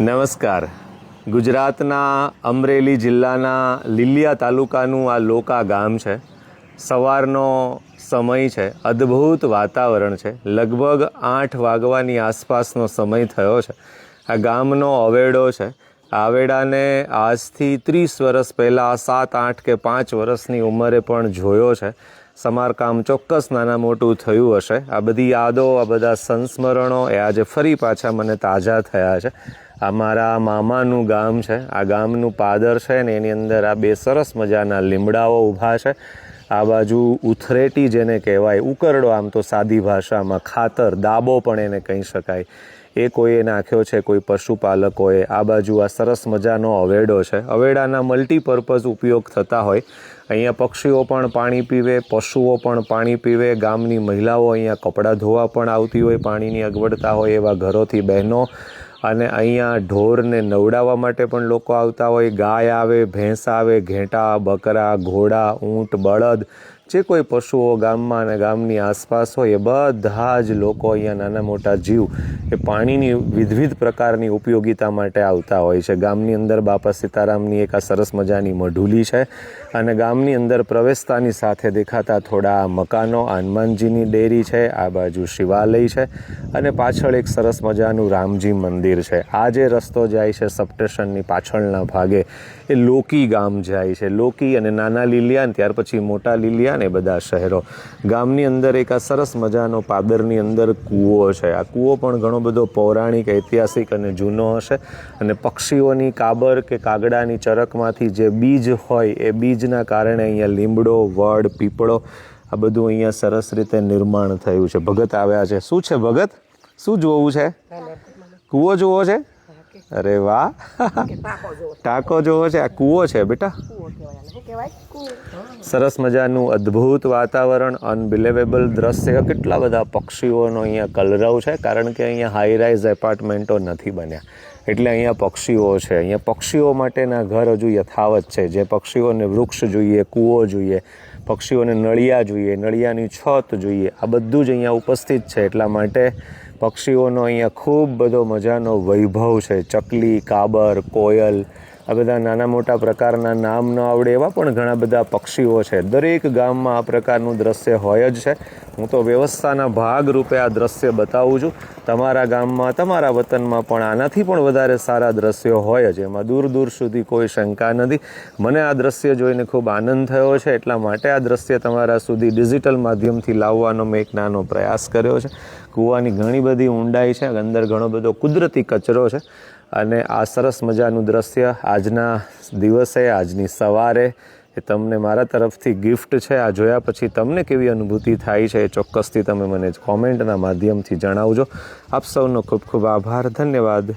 નમસ્કાર. ગુજરાતના અમરેલી જિલ્લાના લીલિયા તાલુકાનું આ લોકા ગામ છે. સવારનો સમય છે. અદ્ભુત વાતાવરણ છે. લગભગ આઠ વાગવાની આસપાસનો સમય થયો છે. આ ગામનો અવેડો છે. આવેડાને આજથી ત્રીસ વર્ષ પહેલાં, સાત, આઠ કે પાંચ વર્ષની ઉંમરે પણ જોયો છે. સમારકામ ચોક્કસ નાના મોટું થયું હશે. આ બધી યાદો, આ બધા સંસ્મરણો એ આજે ફરી પાછા મને તાજા થયા છે. આ મારા મામાનું ગામ છે. આ ગામનું પાદર છે ને એની અંદર આ બે સરસ મજાના લીમડાઓ ઊભા છે. આ બાજુ ઉથરેટી જેને કહેવાય, ઉકરડો આમ તો સાદી ભાષામાં ખાતર, દાબો પણ એને કહી શકાય. એ કોઈએ નાખ્યો છે, કોઈ પશુપાલકોએ. આ બાજુ આ સરસ મજાનો અવેડો છે. અવેડાના મલ્ટીપર્પઝ ઉપયોગ થતા હોય. અહીંયા પક્ષીઓ પણ પાણી પીવે, પશુઓ પણ પાણી પીવે, ગામની મહિલાઓ અહીંયા કપડાં ધોવા પણ આવતી હોય, પાણીની અગવડતા હોય એવા ઘરોથી બહેનો અને અહીંયા ઢોરને નવડાવવા માટે પણ લોકો આવતા હોય. ગાય આવે, ભેંસ આવે, ઘેંટા, બકરા, ઘોડા, ઊંટ, બળદ જે કોઈ પશુઓ ગામમાં અને ગામની આસપાસ હોય એ બધા જ લોકો અહીંયા નાના મોટા જીવ એ પાણીની વિધવિધ પ્રકારની ઉપયોગિતા માટે આવતા હોય છે. ગામની અંદર બાપા સીતારામની એક આ સરસ મજાની મઢુલી છે અને ગામની અંદર પ્રવેશતાની સાથે દેખાતા થોડા મકાનો હનુમાનજીની ડેરી છે, આ બાજુ શિવાલય છે અને પાછળ એક સરસ મજાનું રામજી મંદિર છે. આ જે રસ્તો જાય છે સબસ્ટેશનની પાછળના ભાગે એ લોકી ગામ જાય છે. લોકી અને નાના લીલિયા ત્યાર પછી મોટા લીલિયા ને બધા શહેરો. ગામની અંદર એક આ સરસ મજાનો પાદરની અંદર કૂવો છે. આ કૂવો પણ ઘણો બધો પૌરાણિક ઐતિહાસિક અને જૂનો હશે. અને પક્ષીઓની કાબર કે કાગડાની ચરકમાંથી જે બીજ હોય એ બીજના કારણે અહીંયા લીમડો વડ પીપળો આ બધું અહીંયા સરસ રીતે નિર્માણ થયું છે. ભગત આવ્યા છે. શું છે ભગત? શું જોવું છે? કૂવો જોવો છે? અરે વાહ. ટાંકો જોવો છે. આ કૂવો છે બેટા. સરસ મજાનું અદ્ભુત વાતાવરણ અનબિલેવેબલ દ્રશ્ય. કેટલા બધા પક્ષીઓનો અહીંયા કલરવ છે કારણ કે અહીંયા હાઈ રાઇઝ એપાર્ટમેન્ટો નથી બન્યા. એટલે અહીંયા પક્ષીઓ છે. અહીંયા પક્ષીઓ માટેના ઘર હજુ યથાવત છે. જે પક્ષીઓને વૃક્ષ જોઈએ કૂવો જોઈએ પક્ષીઓને નળિયા જોઈએ, નળિયાની છત જોઈએ. આ બધું જ અહીંયા ઉપસ્થિત છે. એટલા માટે પક્ષીઓનો અહીંયા ખૂબ બધો મજાનો વૈભવ છે. ચકલી, કાબર, કોયલ આ બધા નાના મોટા પ્રકારના નામ ન આવડે એવા પણ ઘણા બધા પક્ષીઓ છે. દરેક ગામમાં આ પ્રકારનું દ્રશ્ય હોય જ છે. હું તો વ્યવસ્થાના ભાગ રૂપે આ દ્રશ્ય બતાવું છું. તમારા ગામમાં, તમારા વતનમાં પણ આનાથી પણ વધારે સારા દ્રશ્યો હોય જ. એમાં દૂર દૂર સુધી કોઈ શંકા નથી. મને આ દ્રશ્ય જોઈને ખૂબ આનંદ થયો છે. એટલા માટે આ દ્રશ્ય તમારા સુધી ડિજિટલ માધ્યમથી લાવવાનો મેં એક નાનો પ્રયાસ કર્યો છે. કૂવાની ઘણી બધી ઊંડાઈ છે. અંદર ઘણો બધો કુદરતી કચરો છે. અને આ સરસ મજાનું દ્રશ્ય આજના દિવસે, આજની સવારે એ તમને મારા તરફથી ગિફ્ટ છે. આ જોયા પછી તમને કેવી અનુભૂતિ થાય છે એ ચોક્કસથી તમે મને કોમેન્ટના માધ્યમથી જણાવજો. આપ સૌનો ખૂબ ખૂબ આભાર. ધન્યવાદ.